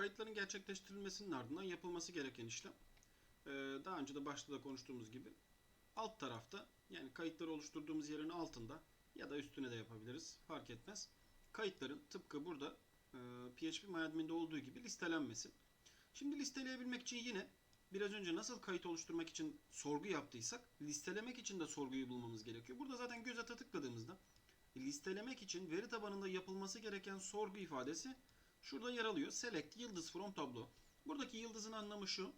Kayıtların gerçekleştirilmesinin ardından yapılması gereken işlem e, daha önce de başta da konuştuğumuz gibi alt tarafta yani kayıtları oluşturduğumuz yerin altında ya da üstüne de yapabiliriz fark etmez. Kayıtların tıpkı burada e, PHP MyAdmin'de olduğu gibi listelenmesi. Şimdi listeleyebilmek için yine biraz önce nasıl kayıt oluşturmak için sorgu yaptıysak listelemek için de sorguyu bulmamız gerekiyor. Burada zaten göz ata tıkladığımızda listelemek için veri tabanında yapılması gereken sorgu ifadesi şurada yer alıyor. Select yıldız from tablo. Buradaki yıldızın anlamı şu.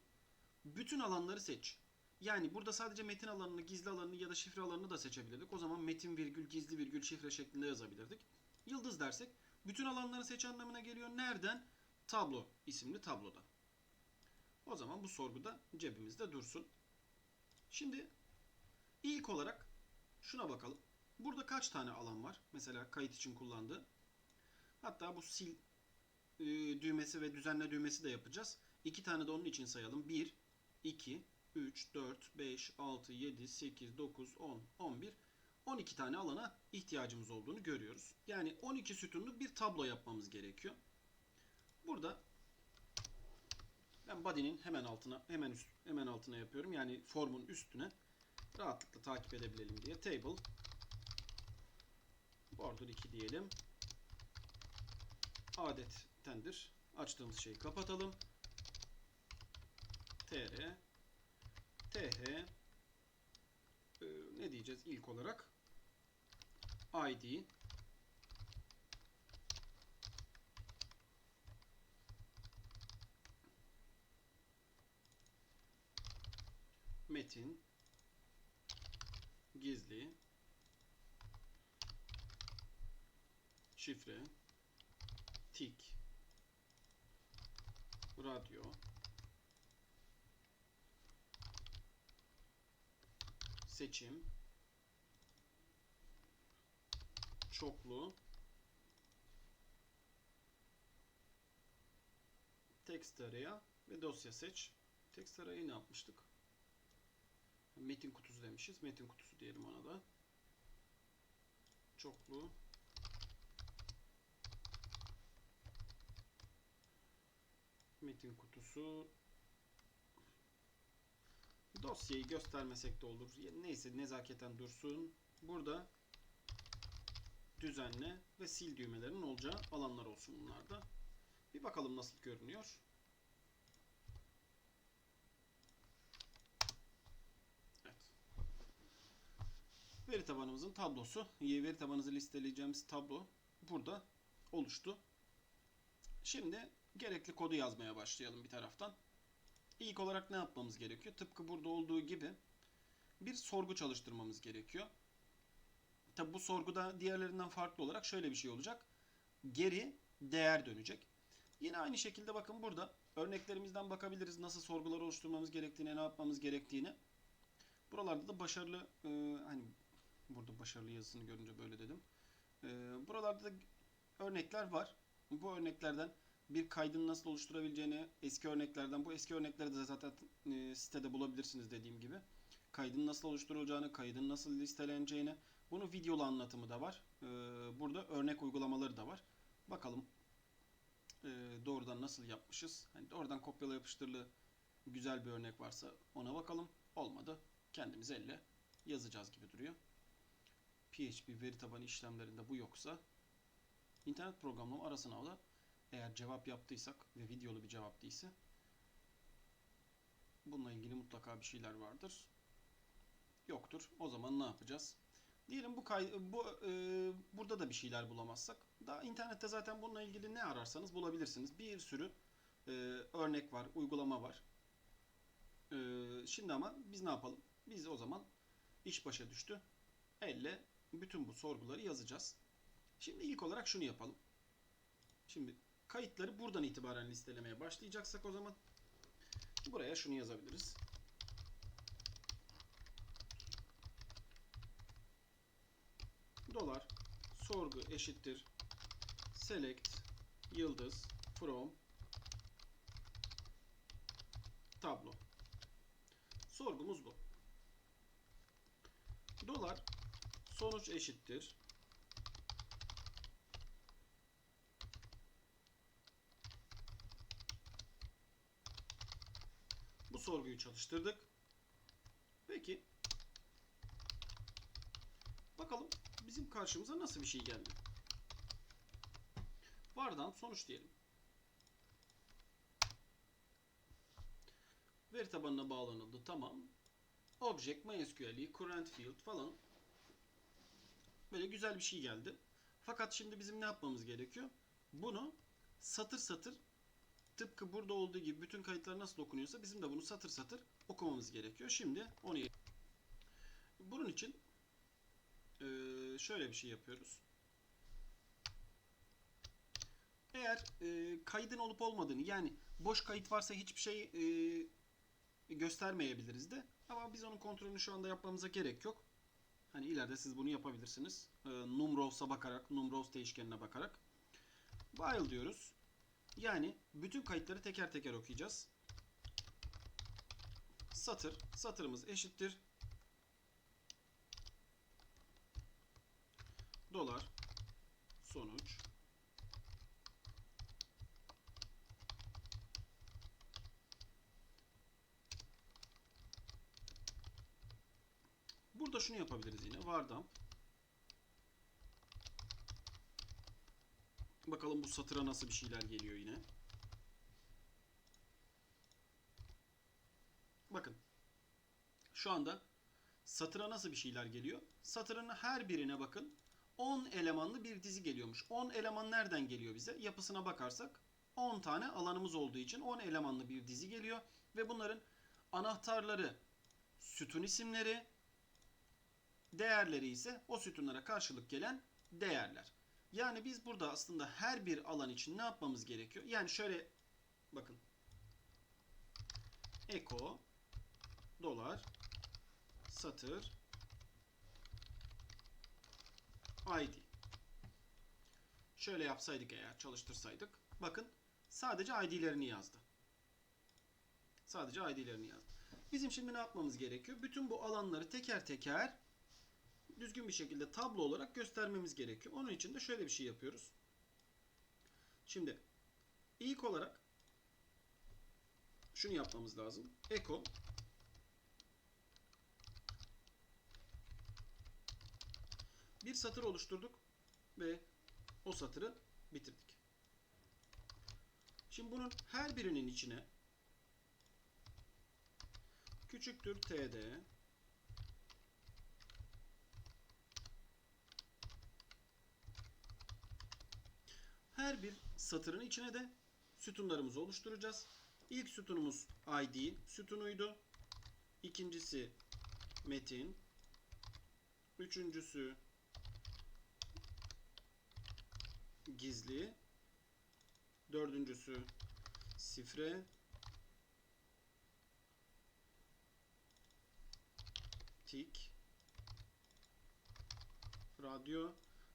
Bütün alanları seç. Yani burada sadece metin alanını, gizli alanını ya da şifre alanını da seçebilirdik. O zaman metin virgül, gizli virgül, şifre şeklinde yazabilirdik. Yıldız dersek bütün alanları seç anlamına geliyor. Nereden? Tablo isimli tabloda. O zaman bu sorguda cebimizde dursun. Şimdi ilk olarak şuna bakalım. Burada kaç tane alan var? Mesela kayıt için kullandığı. Hatta bu sil e, düğmesi ve düzenle düğmesi de yapacağız. İki tane de onun için sayalım. 1, 2, 3, 4, 5, 6, 7, 8, 9, 10, 11, 12 tane alana ihtiyacımız olduğunu görüyoruz. Yani 12 sütunlu bir tablo yapmamız gerekiyor. Burada ben body'nin hemen altına hemen üst, hemen altına yapıyorum. Yani formun üstüne rahatlıkla takip edebilelim diye table border 2 diyelim. Adettendir. Açtığımız şeyi kapatalım. tr th e, ne diyeceğiz ilk olarak? İd metin. Gizli. Şifre. Tik radyo seçim çoklu text araya ve dosya seç. Text arayı ne yapmıştık? Metin kutusu demişiz. Metin kutusu diyelim ona da. Çoklu metin kutusu dosyayı göstermesek de olur. Neyse nezaketen dursun. Burada düzenle ve sil düğmelerinin olacağı alanlar olsun bunlarda. Bir bakalım nasıl görünüyor. Evet. Veri tabanımızın tablosu, veri tabanınızı listeleyeceğimiz tablo burada oluştu. Şimdi gerekli kodu yazmaya başlayalım bir taraftan. İlk olarak ne yapmamız gerekiyor? Tıpkı burada olduğu gibi bir sorgu çalıştırmamız gerekiyor. Tabi bu sorguda diğerlerinden farklı olarak şöyle bir şey olacak. Geri değer dönecek. Yine aynı şekilde bakın burada örneklerimizden bakabiliriz nasıl sorgular oluşturmamız gerektiğini, ne yapmamız gerektiğini. Buralarda da başarılı e, hani burada başarılı yazısını görünce böyle dedim. E, buralarda da örnekler var. Bu örneklerden bir kaydını nasıl oluşturabileceğini eski örneklerden bu eski örnekleri de zaten e, sitede bulabilirsiniz dediğim gibi. Kaydın nasıl oluşturulacağını, kaydın nasıl listeleneceğini bunun videolu anlatımı da var. E, burada örnek uygulamaları da var. Bakalım e, doğrudan nasıl yapmışız. Hani doğrudan kopyala yapıştırılı güzel bir örnek varsa ona bakalım. Olmadı. Kendimiz elle yazacağız gibi duruyor. PHP veri tabanı işlemlerinde bu yoksa internet programlama ara sınavda eğer cevap yaptıysak ve videolu bir cevap değilse bununla ilgili mutlaka bir şeyler vardır. Yoktur. O zaman ne yapacağız? Diyelim bu kay bu e, burada da bir şeyler bulamazsak daha internette zaten bununla ilgili ne ararsanız bulabilirsiniz. Bir sürü e, örnek var, uygulama var. E, şimdi ama biz ne yapalım? Biz o zaman iş başa düştü. Elle bütün bu sorguları yazacağız. Şimdi ilk olarak şunu yapalım. Şimdi kayıtları buradan itibaren listelemeye başlayacaksak o zaman buraya şunu yazabiliriz. Dolar sorgu eşittir select yıldız from tablo. Sorgumuz bu. Dolar sonuç eşittir sorguyu çalıştırdık. Peki. Bakalım bizim karşımıza nasıl bir şey geldi. Vardan sonuç diyelim. Veri tabanına bağlanıldı. Tamam. Object, MySQL, current field falan. Böyle güzel bir şey geldi. Fakat şimdi bizim ne yapmamız gerekiyor? Bunu satır satır tıpkı burada olduğu gibi bütün kayıtlar nasıl okunuyorsa bizim de bunu satır satır okumamız gerekiyor. Şimdi onu bunun için eee, şöyle bir şey yapıyoruz. Eğer eee, kaydın olup olmadığını yani boş kayıt varsa hiçbir şey eee, göstermeyebiliriz de ama biz onun kontrolünü şu anda yapmamıza gerek yok. Hani ileride siz bunu yapabilirsiniz. Numrows'a bakarak, numrows değişkenine bakarak. While diyoruz. Yani bütün kayıtları teker teker okuyacağız. Satır, satırımız eşittir. Dolar, sonuç. Burada şunu yapabiliriz yine. Vardamp. Bakalım bu satıra nasıl bir şeyler geliyor yine. Bakın. Şu anda satıra nasıl bir şeyler geliyor? Satırın her birine bakın. 10 elemanlı bir dizi geliyormuş. 10 eleman nereden geliyor bize? Yapısına bakarsak 10 tane alanımız olduğu için 10 elemanlı bir dizi geliyor. Ve bunların anahtarları, sütun isimleri, değerleri ise o sütunlara karşılık gelen değerler. Yani biz burada aslında her bir alan için ne yapmamız gerekiyor? Yani şöyle bakın. Eko dolar satır ID. Şöyle yapsaydık eğer çalıştırsaydık. Bakın sadece ID'lerini yazdı. Sadece ID'lerini yazdı. Bizim şimdi ne yapmamız gerekiyor? Bütün bu alanları teker teker düzgün bir şekilde tablo olarak göstermemiz gerekiyor. Onun için de şöyle bir şey yapıyoruz. Şimdi ilk olarak şunu yapmamız lazım. Echo bir satır oluşturduk ve o satırı bitirdik. Şimdi bunun her birinin içine küçüktür td Her bir satırın içine de sütunlarımızı oluşturacağız. İlk sütunumuz ID sütunuydu. İkincisi metin. Üçüncüsü gizli. Dördüncüsü sifre. Tik. Radyo.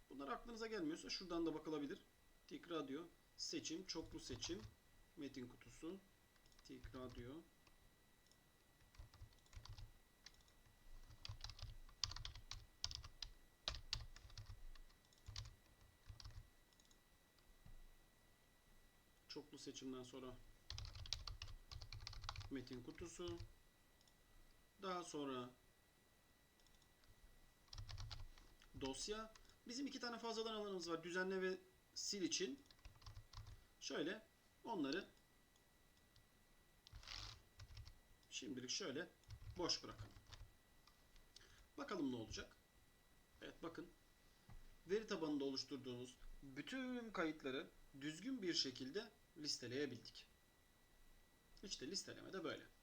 Bunlar aklınıza gelmiyorsa şuradan da bakılabilir. Tik radyo, seçim, çoklu seçim, metin kutusu, tik radyo. Çoklu seçimden sonra metin kutusu. Daha sonra dosya. Bizim iki tane fazladan alanımız var. Düzenle ve sil için şöyle onları şimdilik şöyle boş bırakalım. Bakalım ne olacak. Evet bakın. Veri tabanında oluşturduğumuz bütün kayıtları düzgün bir şekilde listeleyebildik. İşte listeleme de böyle.